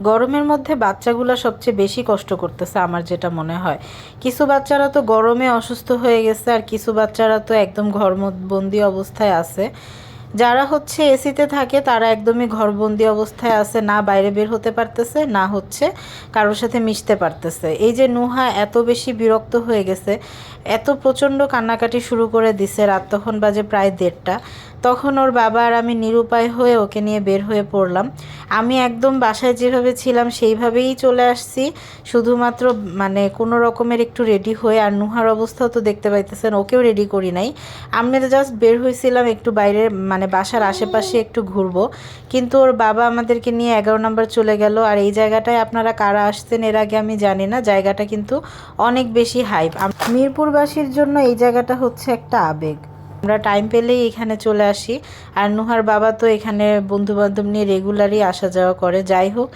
গরমের মধ্যে বাচ্চাগুলো সবচেয়ে বেশি কষ্ট করতেছে আমার যেটা মনে হয়। কিছু বাচ্চারা তো গরমে অসুস্থ হয়ে গেছে আর কিছু বাচ্চারা তো একদম ঘরবন্দি অবস্থায় আছে। যারা হচ্ছে এসিতে থাকে তারা একদমই ঘরবন্দি অবস্থায় আছে, না বাইরে বের হতে পারতেছে, না হচ্ছে কারোর সাথে মিশতে পারতেছে। এই যে নুহা এত বেশি বিরক্ত হয়ে গেছে, এত প্রচণ্ড কান্নাকাটি শুরু করে দিছে, রাত তখন বাজে প্রায় দেড়টা। তখন ওর বাবা আর আমি নিরুপায় হয়ে ওকে নিয়ে বের হয়ে পড়লাম। আমি একদম বাসায় যেভাবে ছিলাম সেইভাবেই চলে আসছি। শুধুমাত্র মানে কোনো রকমের একটু রেডি হয়ে, আর নুহার অবস্থাও তো দেখতে পাইতেছেন, ওকেও রেডি করি নাই। আমরা জাস্ট বের হয়েছিলাম একটু বাইরে মানে বাসার আশেপাশে একটু ঘুরবো। কিন্তু ওর বাবা আমাদেরকে নিয়ে এগারো নম্বর চলে গেল, আর এই জায়গাটায় আপনারা কারা আসতেন এর আগে আমি জানি না। জায়গাটা কিন্তু অনেক বেশি হাইপ মিরপুরবাসীর জন্য এই জায়গাটা হচ্ছে একটা আবেগ। আমরা টাইম পেলেই এখানে চলে আসি। আর নুহার বাবা তো এখানে বন্ধু বান্ধব নিয়ে রেগুলারই আসা যাওয়া করে। যাই হোক,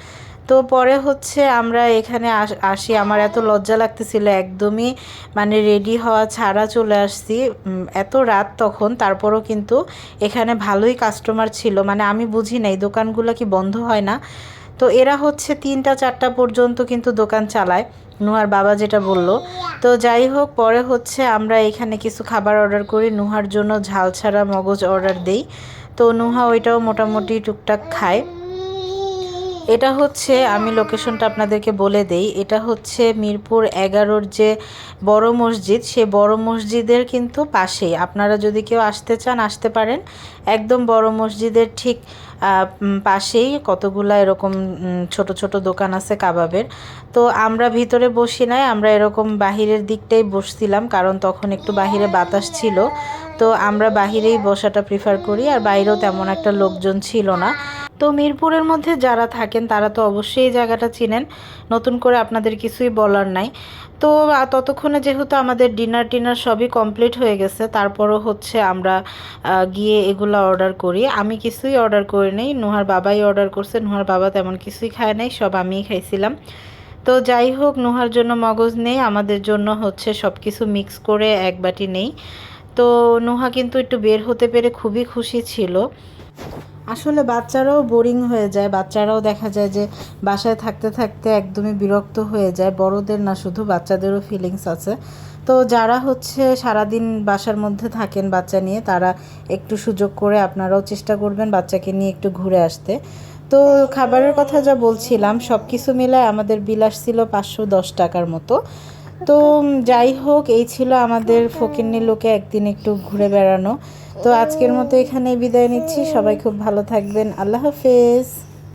তো পরে হচ্ছে আমরা এখানে আস- আসি। আমার এত লজ্জা লাগতেছিল, একদমই মানে রেডি হওয়া ছাড়া চলে আসছি। এত রাত তখন, তারপরও কিন্তু এখানে ভালোই কাস্টমার ছিল। মানে আমি বুঝি নাই, দোকানগুলো কি বন্ধ হয় না? তো এরা হচ্ছে তিনটা, চারটা পর্যন্ত কিন্তু দোকান চালায়। নুহার বাবা যেটা বলল, তো যাই হোক, পরে হচ্ছে আমরা এখানে কিছু খাবার অর্ডার করি। নুহার জন্য ঝাল ছাড়া মগজ অর্ডার দেই। তো নুহা ওইটাও মোটামুটি টুকটাক খায়। এটা হচ্ছে, আমি লোকেশনটা আপনাদেরকে বলে দেই, এটা হচ্ছে মিরপুর এগারোর যে বড় মসজিদ, সে বড় মসজিদের কিন্তু পাশেই। আপনারা যদি কেউ আসতে চান, আসতে পারেন। একদম বড় মসজিদের ঠিক পাশেই কতগুলা এরকম ছোট ছোট দোকান আছে কাবাবের। তো আমরা ভিতরে বসি নাই, আমরা এরকম বাহিরের দিকটাই বসছিলাম, কারণ তখন একটু বাহিরে বাতাস ছিল। তো আমরা বাহিরেই বসাটা প্রিফার করি, আর বাইরেও তেমন একটা লোকজন ছিল না। তো মিরপুরের মধ্যে যারা থাকেন, তারা তো অবশ্যই এই জায়গাটা চিনেন। নতুন করে আপনাদের কিছুই বলার নাই। তো ততক্ষণে যেহেতু আমাদের ডিনার টিনার সবই কমপ্লিট হয়ে গেছে, তারপরও হচ্ছে আমরা গিয়ে এগুলো অর্ডার করি। আমি কিছুই অর্ডার করি নাই, নুহার বাবাই অর্ডার করছে, নুহার বাবা তেমন কিছুই খায় নাই, সব আমিই খাইছিলাম। তো যাই হোক, নুহার জন্য মগজ নেই, আমাদের জন্য হচ্ছে সব কিছু মিক্স করে এক বাটি নেই। তো নুহা কিন্তু একটু বের হতে পেরে খুবই খুশি ছিল। আসলে বাচ্চারাও বোরিং হয়ে যায়। বাচ্চারাও দেখা যায় যে বাসায় থাকতে থাকতে একদমই বিরক্ত হয়ে যায়। বড়দের না, শুধু বাচ্চাদেরও ফিলিংস আছে। তো যারা হচ্ছে সারাদিন বাসার মধ্যে থাকেন বাচ্চা নিয়ে, তারা একটু সুযোগ করে আপনারাও চেষ্টা করবেন বাচ্চাকে নিয়ে একটু ঘুরে আসতে। তো খাবারের কথা যা বলছিলাম সব কিছু মিলায় আমাদের বিল আসছিল পাঁচশো দশ টাকার মতো। তো যাই হোক, এই ছিল আমাদের ফকিন্নি লোকে একদিন একটু ঘুরে বেড়ানো। তো আজকের মতো এখানে বিদায় নিচ্ছি। সবাই খুব ভালো থাকবেন। আল্লাহ হাফেজ।